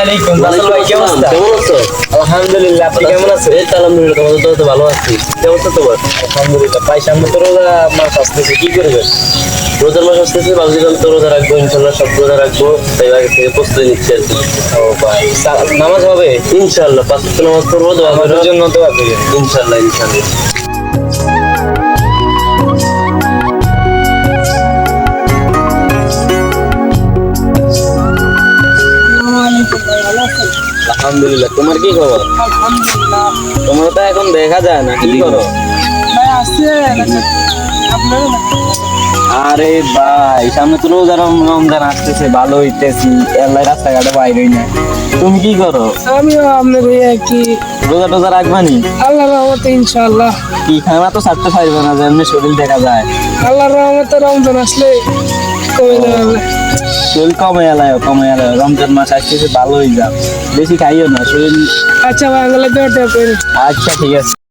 আলাইকুম রাসেল ভাই কি অবস্থা? কেমন আছো? আলহামদুলিল্লাহ আপনি কেমন আছেন? এই তো আলহামদুলিল্লাহ তোমাদের তো তো ভালো আছি। কেমন আছো তোমার? আলহামদুলিল্লাহ ভাই সামনে তো রোজা মাস আসতেছে কি করবেন রোজার মাস আসতেছে ভাবছিলাম তো রোজা রাখব ইনশাল্লাহ সব রোজা রাখব। তাই আগে থেকে প্রস্তুতি নিচ্ছি আর কি। ও ভাই নামাজ হবে? ইনশাল্লাহ পাঁচ নামাজ পড়ব দোয়া করো জন্য দোয়া করি। ইনশাল্লাহ ইনশাল্লাহ আলহামদুলিল্লাহ তোমার কি খবর? আলহামদুলিল্লাহ। তোমার তো এখন দেখা যায় না কি করো ভাই আছে আরে ভাই সামনে তো রোজা রমজান আসতেছে ভালো হইতেছি এলাই রাস্তাঘাটে বাইরে না তুমি কি করো? আমিও আপনার এই কি। রোজা টোজা রাখবানি আল্লাহ রহমতে ইনশাআল্লাহ। কি খানা তো ছাড়তে পারবে না যে এমনি শরীর দেখা যায়। আল্লাহর রহমতে রমজান আসলে কমে যাবে শরীর কমে এলায় কমে এলায় রমজান মাস আসতেছে ভালো হয়ে যাও বেশি খাইও না শরীর আচ্ছা করে আচ্ছা ঠিক আছে।